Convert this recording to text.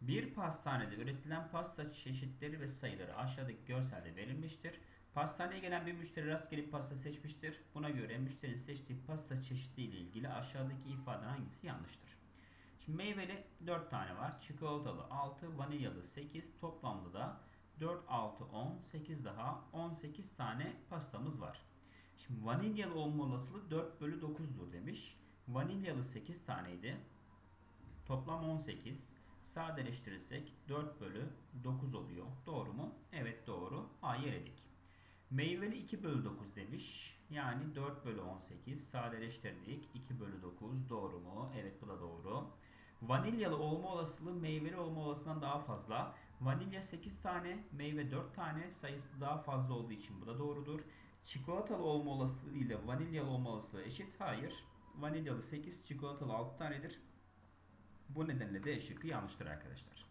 Bir pastanede üretilen pasta çeşitleri ve sayıları aşağıdaki görselde verilmiştir. Pastaneye gelen bir müşteri rastgele pasta seçmiştir. Buna göre müşterinin seçtiği pasta çeşidi ile ilgili aşağıdaki ifadenin hangisi yanlıştır? Şimdi meyveli 4 tane var. Çikolatalı 6, vanilyalı 8. Toplamda da 4, 6, 10, 8 daha 18 tane pastamız var. Şimdi vanilyalı olma olasılığı 4 bölü 9'dur demiş. Vanilyalı 8 taneydi. Toplam 18. Sadeleştirirsek 4 bölü 9 oluyor. Doğru mu? Evet doğru. A'yı eledik. Meyveli 2 bölü 9 demiş. Yani 4 bölü 18. Sadeleştirdik. 2 bölü 9 doğru mu? Evet bu da doğru. Vanilyalı olma olasılığı meyveli olma olasılığından daha fazla. Vanilya 8 tane, meyve 4 tane sayısı daha fazla olduğu için bu da doğrudur. Çikolatalı olma olasılığı ile vanilyalı olma olasılığı eşit. Hayır. Vanilyalı 8, çikolatalı 6 tanedir. Bu nedenle D şıkkı yanlıştır arkadaşlar.